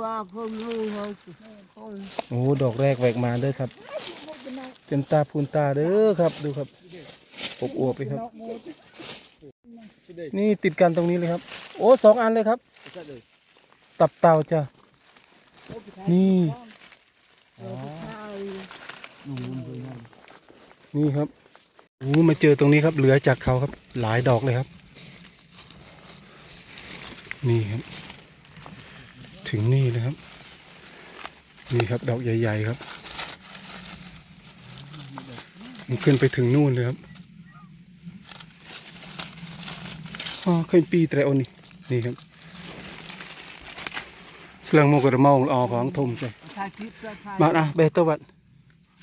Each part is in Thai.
ว่าผมรู้เขาคนโอ้ดอกแรกแหวกมาเด้อครับเต็มตาพูนตาเด้อครับ ดูครับอบอวบๆเลยครับ นี่ติดกันตรงนี้เลยครับ โอ้สองอันเลยครับ ตับเต่าจ้ะนี่นี่ครับโอ้มาเจอตรงนี้ครับ เหลือจากเขาครับ หลายดอกเลยครับ นี่ครับ ถึงนี่เลยครับ นี่ครับ ดอกใหญ่ ๆครับ มันขึ้นไปถึงนู่นเลยครับอ๋อขึ้นปีแต่โอนี่นี่ครับสลังโมกระมองออของทมใช่ถ่ายคลิปแล้วถ่ายมาอะเบตวัด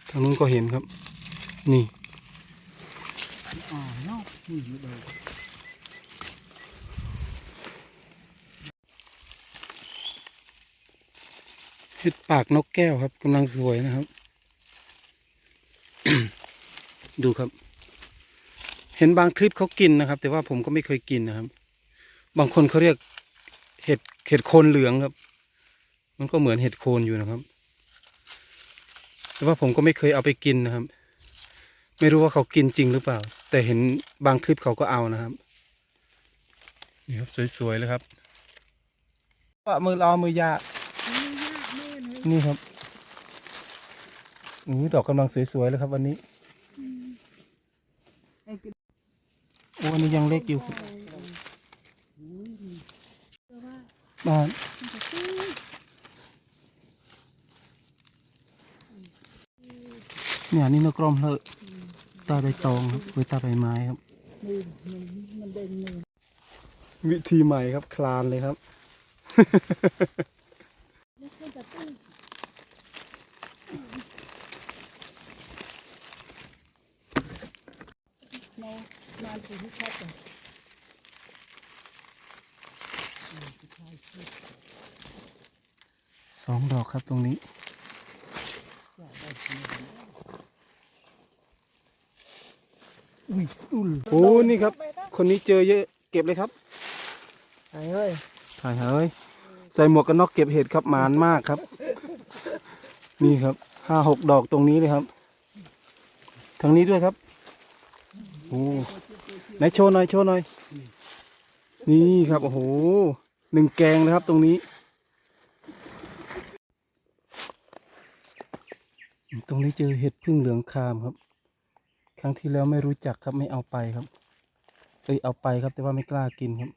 ทางนู้นก็เห็นครับ นี่ อ๋อ เนาะนี่ไม่ได้เห็ดปากนกแก้วครับกำลังสวยนะครับ ดูครับ เห็นบางคลิปเขากินนะครับ แต่ว่าผมก็ไม่เคยกินนะครับ บางคนเขาเรียกเห็ดเห็ดโคนเหลืองครับ มันก็เหมือนเห็ดโคนอยู่นะครับ แต่ว่าผมก็ไม่เคยเอาไปกินนะครับ ไม่รู้ว่าเขากินจริงหรือเปล่า แต่เห็นบางคลิปเขาก็เอานะครับนี่ครับสวยๆเลยครับปะมือรอมือยา นี่ครับอู้ดอกกำลังสวยๆเลยครับ วันนี้โอ้อันนี้ยังเล็กอยู่บ้านเนี่ยนี่นกกรอมเลอะตาใบตองครับหรือตาใบไม้ครับ วิธีใหม่ครับคลานเลยครับ เรานานถึงที่ชัดเลยสองดอกครับตรงนี้อุ้ยอุ้ยโอ้นี่ครับ คนนี้เจอเยอะ เก็บเลยครับไอ้เฮ้ยถ่ายเฮ้ย ใส่หมวกกันน็อกเก็บเห็ดครับหมานมากครับ นี่ครับห้าหกดอกตรงนี้เลยครับทางนี้ด้วยครับโอ้ไหนโชว์หน่อยโชว์หน่อย นี่ครับโอ้โหหนึ่งแกงเลยครับตรงนี้ ตรงนี้เจอเห็ดพึ่งเหลืองคามครับ ครั้งที่แล้วไม่รู้จักครับไม่เอาไปครับเอ้ยเอาไปครับแต่ว่าไม่กล้ากินครับ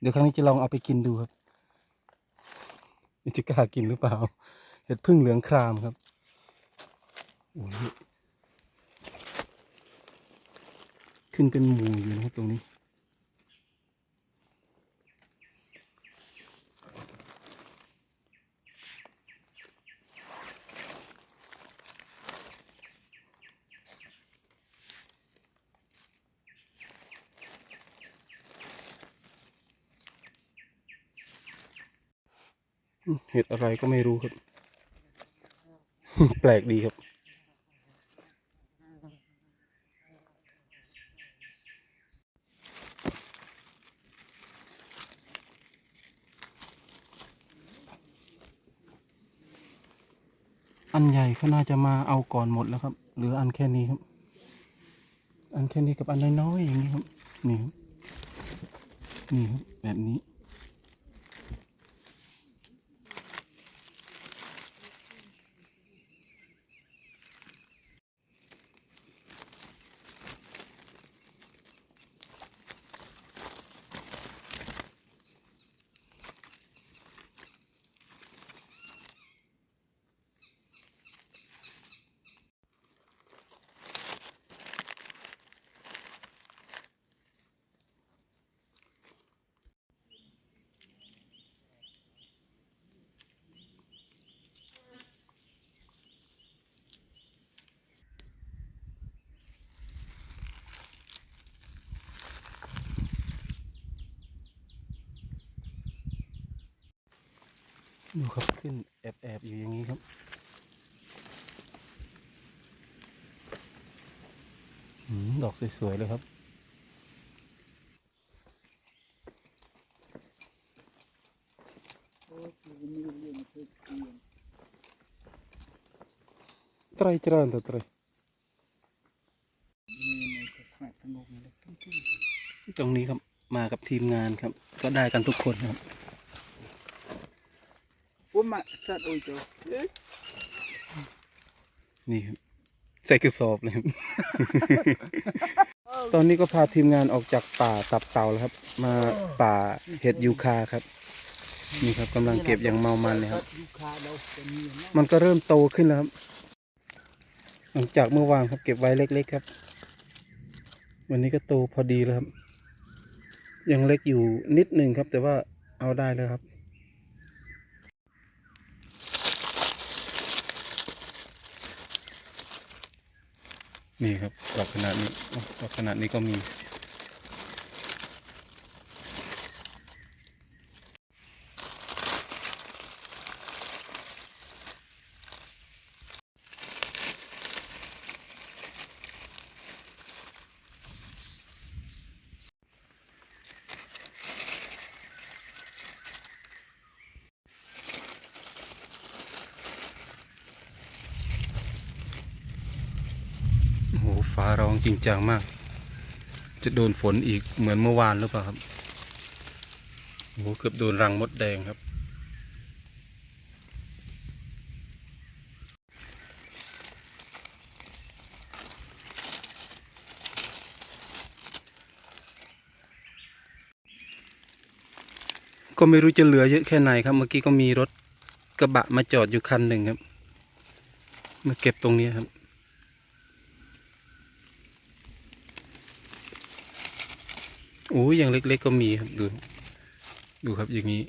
เดี๋ยวครั้งนี้จะลองเอาไปกินดูครับ จะกล้ากินหรือเปล่า เห็ดพึ่งเหลืองครามครับโอ้ยขึ้นเป็นหมู่อยู่นะครับตรงนี้ เห็ดอะไรก็ไม่รู้ครับ แปลกดีครับ อันใหญ่เขาน่าจะมาเอาก่อนหมดแล้วครับ เหลืออันแค่นี้ครับ อันแค่นี้กับอันน้อยๆอย่างนี้ครับ นี่ครับ นี่ครับแบบนี้ ดูครับขึ้นแอบแอบๆอยู่อย่างนี้ครับอดอกสวย ๆ เลยครับอ้ยมีเรื่องเคยเรียนไตรเจริญตัวไตรมีในกระแสสงบเลยตรงนี้ครับมากับทีมงานครับ ก็ได้กันทุกคนครับ ผมมาสัตว์โอ้ยจ้ะนี่ครับใส่กระสอบเลยครับ ตอนนี้ก็พาทีมงานออกจากป่าตับเต่าแล้วครับ มาป่าเห็ดยูคาครับ นี่ครับกำลังเก็บอย่างเมามันเลยครับยูคาเราจะมีเนาะมันก็เริ่มโตขึ้นแล้วครับ หลังจากเมื่อวานครับเก็บไว้เล็กๆครับ วันนี้ก็โตพอดีแล้วครับ ยังเล็กอยู่นิดหนึ่งครับ แต่ว่าเอาได้แล้วครับ นี่ครับดอกขนาดนี้ดอกขนาดนี้ก็มี โอ้โหฟ้าร้อง จริงจังมาก จะโดนฝนอีกเหมือนเมื่อวานหรือเปล่าครับโอ้โหเกือบโดนรังมดแดงครับ ก็ไม่รู้จะเหลือเยอะแค่ไหนครับ เมื่อกี้ก็มีรถกระบะมาจอดอยู่คันหนึ่งครับ มาเก็บตรงนี้ครับ โอ้ยอย่างเล็กๆก็มีครับดู ดูครับอย่างนี้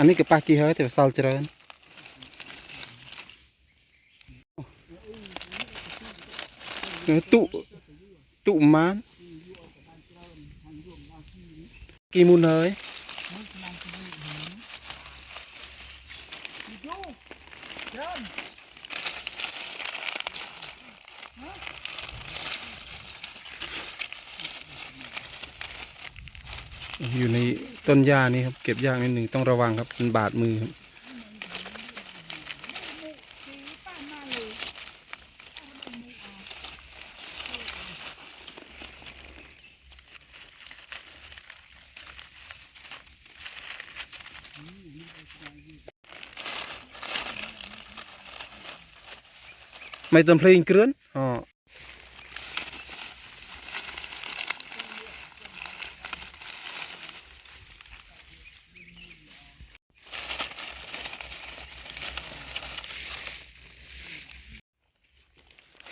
อันนี้ก็ปากีเฮ้ยแต่ว่าซาลเจริญเออตุตุมานกี่มุนเฮ้ยอยู่ใน ต้นหญ้านี่ครับเก็บยากนิดหนึ่งต้องระวังครับมันบาดมือครับไม่ต้องเพลงเกลื่อนอ๋อ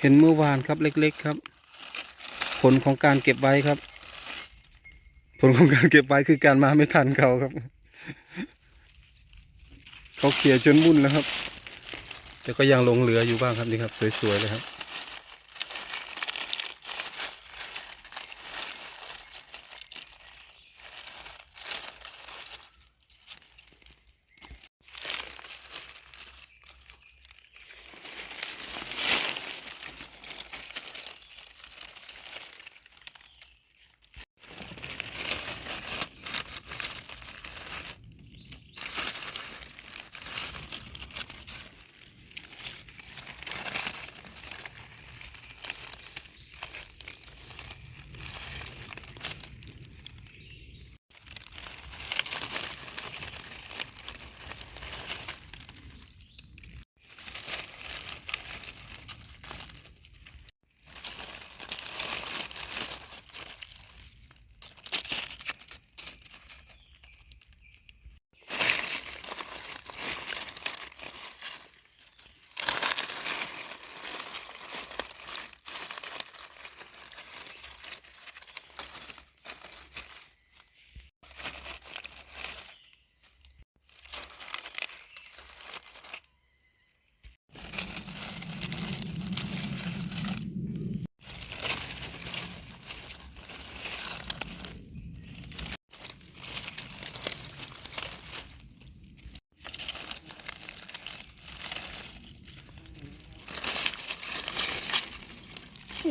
เป็นเมื่อวานครับเล็ก ๆครับ ผลของการเก็บใบครับ ผลของการเก็บใบคือการมาไม่ทันเขาครับ เขาเขี่ยจนมุ่นแล้วครับ แต่ก็ยังลงเหลืออยู่บ้างครับนี่ครับ สวยๆเลยครับ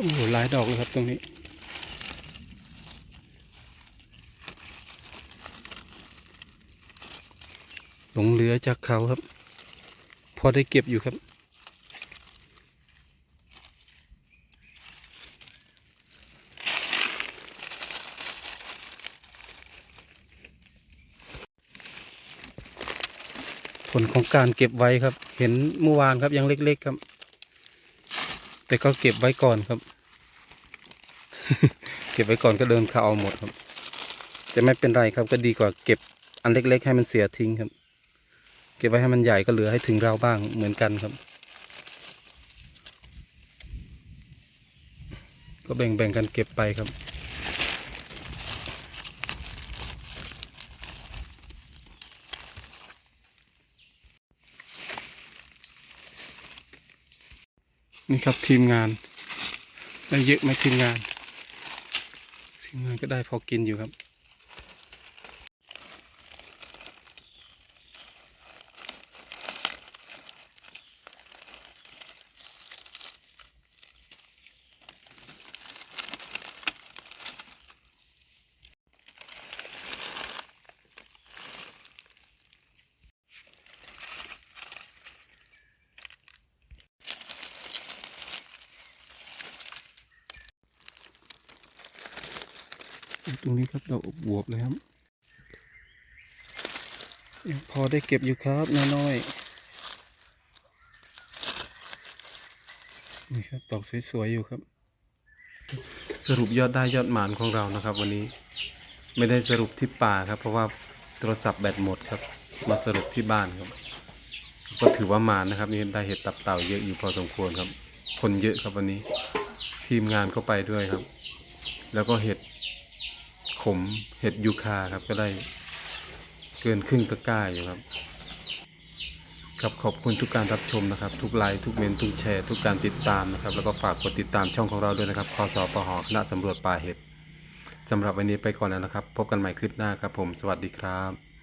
โอ้โหหลายดอกเลยครับตรงนี้ หลงเหลือจากเขาครับ พอได้เก็บอยู่ครับ ผลของการเก็บไว้ครับ เห็นเมื่อวานครับยังเล็ก ๆ ครับ แต่ก็เก็บไว้ก่อนครับ เก็บไว้ก่อนก็เดินเขาเอาหมดครับ จะไม่เป็นไรครับก็ดีกว่าเก็บอันเล็ก ๆ ให้มันเสียทิ้งครับ เก็บไว้ให้มันใหญ่ก็เหลือให้ถึงเราบ้างเหมือนกันครับ ก็แบ่งๆกันเก็บไปครับ นี่ครับทีมงานได้เยอะไหมทีมงาน ทีมงานก็ได้พอกินอยู่ครับ ตรงนี้ครับดอกบวบเลยครับพอได้เก็บอยู่ครับน้อยๆนี่ครับดอกสวยๆอยู่ครับ สรุปยอดได้ยอดหมานของเรานะครับ วันนี้ไม่ได้สรุปที่ป่าครับ เพราะว่าโทรศัพท์แบตหมดครับ มาสรุปที่บ้านครับ ก็ถือว่าหมานนะครับนี่ได้เห็ดตับเต่าเยอะอยู่พอสมควรครับ คนเยอะครับวันนี้ ทีมงานก็ไปด้วยครับ แล้วก็เห็ด ขมเห็ดยูคาครับก็ได้เกินครึ่งตะกร้าอยู่ครับ ครับขอบคุณทุกการรับชมนะครับ ทุกไลค์ทุกเมนทุกแชร์ ทุกการติดตามนะครับ แล้วก็ฝากกดติดตามช่องของเราด้วยนะครับคอสอปหอคณะสำรวจป่าเห็ดสำหรับวันนี้ไปก่อนแล้วนะครับ พบกันใหม่คลิปหน้าครับผม สวัสดีครับ